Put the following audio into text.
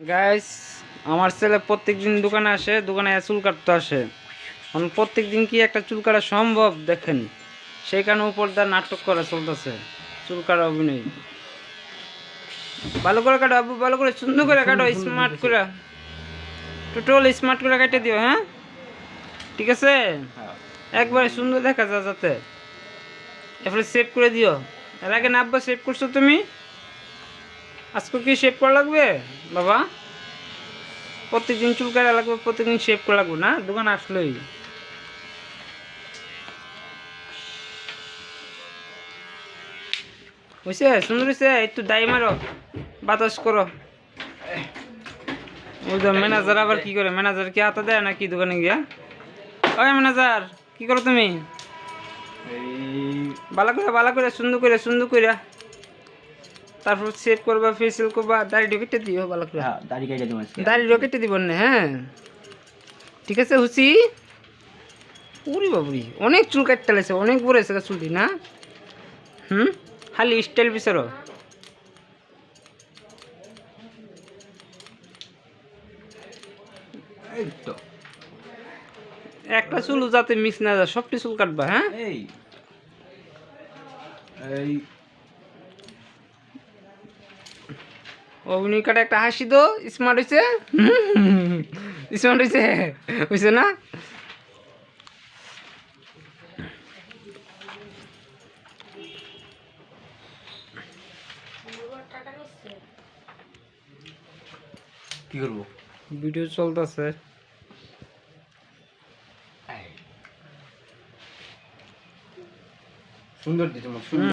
Guys আমার ছেলে প্রত্যেক দিন দোকানে আসে দোকানে চুল কাটতে আসে। এখন প্রত্যেক দিন কি একটা চুল কাটা সম্ভব? দেখেন সেই কারণে উপর দা নাটক করা চলতেছে। চুল কাটা অভিনয়। ভালো করে কাটো আবু ভালো করে সুন্দর করে কাটো স্মার্ট করে। টোটাল স্মার্ট করে কেটে দিও হ্যাঁ? ঠিক আছে? একবারে সুন্দর দেখা যা যাতে। এরপরে সেভ করে দিও। এর আগে না সেভ করছ তুমি? আজকে কি শেভ করা লাগবে? বাবা প্রত্যেকদিন চুল কাটা লাগবে প্রত্যেকদিন শেভ করা লাগবে না? দোকান আসলেই। হয়েছে সুন্দর হয়েছে একটু দাই মারো বাতাস করো। ম্যানেজার আবার কি করে? ম্যানেজার কি হাতে দেয় নাকি দোকানে গিয়া? ওই ম্যানেজার কি করো তুমি? ভালো করে ভালো করে সুন্দর করে সুন্দর করে। তারপর সেভ করবা ফেসিয়াল করবা দাড়ি কেটে দিও ভালো করে। হ্যাঁ দাড়ি কেটে দেবো দাড়ি কেটে দিব না হ্যাঁ। ঠিক আছে হুসি? উরি বাবুরি অনেক চুল কাটতে লাগছে অনেক বড় এসে চুলটি না? হুম? খালি স্টাইল বিচারো একটা চুল যাতে মিস না যায় সবটি চুল কাটবা হ্যাঁ? এই। এই অগ্নি একটা হাসি তো স্মার্ট হয়েছে স্মার্ট হয়েছে হয়েছে না? কি করব? ভিডিও চলতেছে। সুন্দর দিতে